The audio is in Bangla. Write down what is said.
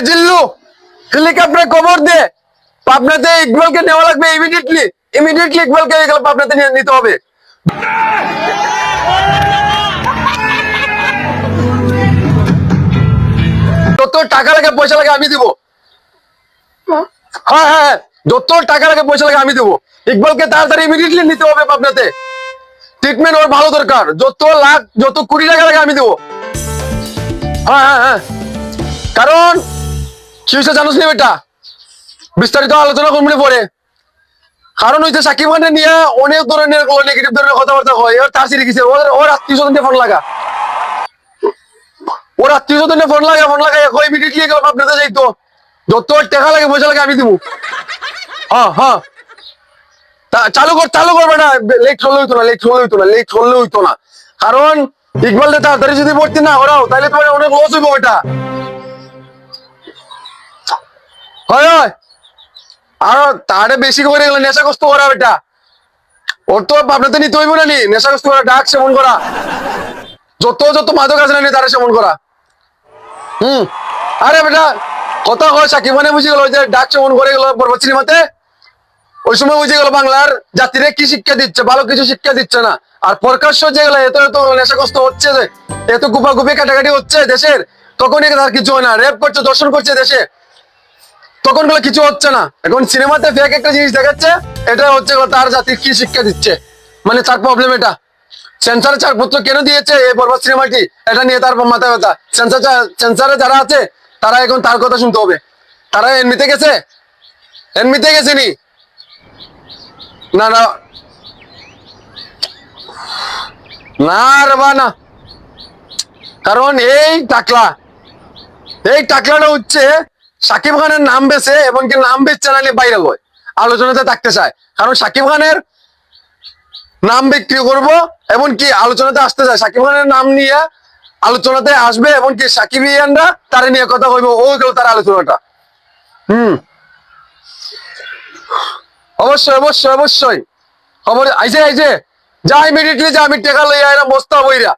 হ্যাঁ জিল্লু হেলিকপ্টার খবর দে পাবনাতে ইকবালকে নেওয়া লাগবে ইমিডিয়েটলি ইমিডিয়েটলি ইকবালকে এগুলো পাবনাতে নিয়ে নিতে হবে। যত টাকা লাগে, পয়সা লাগে আমি দিব। হ্যাঁ হ্যাঁ হ্যাঁ যত টাকা লাগে, পয়সা লাগে আমি দেবো। ইকবালকে তাড়াতাড়ি ইমিডিয়েটলি নিতে হবে পাবনাতে। ট্রিটমেন্ট ওর ভালো দরকার। যত লাখ, যত কোটি টাকা লাগে আমি দেবো। হ্যাঁ হ্যাঁ হ্যাঁ। কারণ কি হয়েছে নি বেটা? বিস্তারিত আলোচনা করব পরে। কারণ হইতে সাকিব নিয়ে অনেক ধরনের নেগেটিভ ধরনের কথাবার্তা হয়। তার ওর ওর আত্মীয় ফোন লাগা। ওর আত্মীয় ফোন লাগা ফোন লাগা কই ইমিডিয়েটলি আপনাদের যত টাকা লাগে, পয়সা লাগে, আমি দিব। হ্যাঁ হ্যাঁ। চালু কর, চালু করবে না। লেট হলে হইতো না লেট হলে হইতো না লেট হলে হইতো না। কারণ ইকবাল তাড়াতাড়ি যদি ভর্তি না করাও, তাহলে তোমার অনেক লস হইব এটা তারে বেশি করে গেলে নেশাগ্রস্ত করা ওর তো আপনাদের নিতে হইব না নি নেশাগ্রস্ত করা, ডাক সেবন করা। যত যত মাদক আছে না তারা সেবন করা। হুম। আরে বেটা, কথা হয় সাকিব মানে বুঝে গেল যে ডাক সেবন করে গেল সিনেমাতে? ওই সময় বুঝে গেল বাংলার জাতিরে কি শিক্ষা দিচ্ছে, ভালো কিছু শিক্ষা দিচ্ছে না। আর প্রকাশ্য যেগুলো এত এত নেশাগ্রস্ত হচ্ছে যে। এত গুপাগুপি কাটাকাটি হচ্ছে দেশের। তখনই কিছু হয় না। রেপ করছে দর্শন করছে দেশে। তখনগুলো কিছু হচ্ছে না। এখন সিনেমাতে ফেক একটা জিনিস দেখাচ্ছে, এটা হচ্ছে তার জাতির কি শিক্ষা দিচ্ছে। মানে তার প্রবলেম এটা। সেন্সারে ছাড়পত্র কেন দিয়েছে? এই বরবাদ সিনেমাটি এটা নিয়ে তার মাথায় ব্যথা। সেন্সার সেন্সারে যারা আছে, তারা এখন তার কথা শুনতে হবে। তারা এমনিতে গেছে? এমনিতে গেছে নি? না না। বা, না। কারণ এই টাকলা, এই টাকলাটা হচ্ছে সাকিব খানের নাম বেছে এবং কি নাম বেচছে না নিয়ে বাইরে লয় আলোচনাতে থাকতে চায়। কারণ সাকিব খানের নাম বিক্রি করব এবং কি আলোচনাতে আসতে চায়। সাকিব খানের নাম নিয়ে আলোচনাতে আসবে এবং কি সাকিব ইয়ানরা তার নিয়ে কথা কইব। ও গেল তার আলোচনাটা। হুম। অবশ্যই অবশ্যই অবশ্যই। খবর আইছে আইছে যা ইমিডিয়েটলি যা আমি টেকা লইয়া এরা বস্তা বইরা।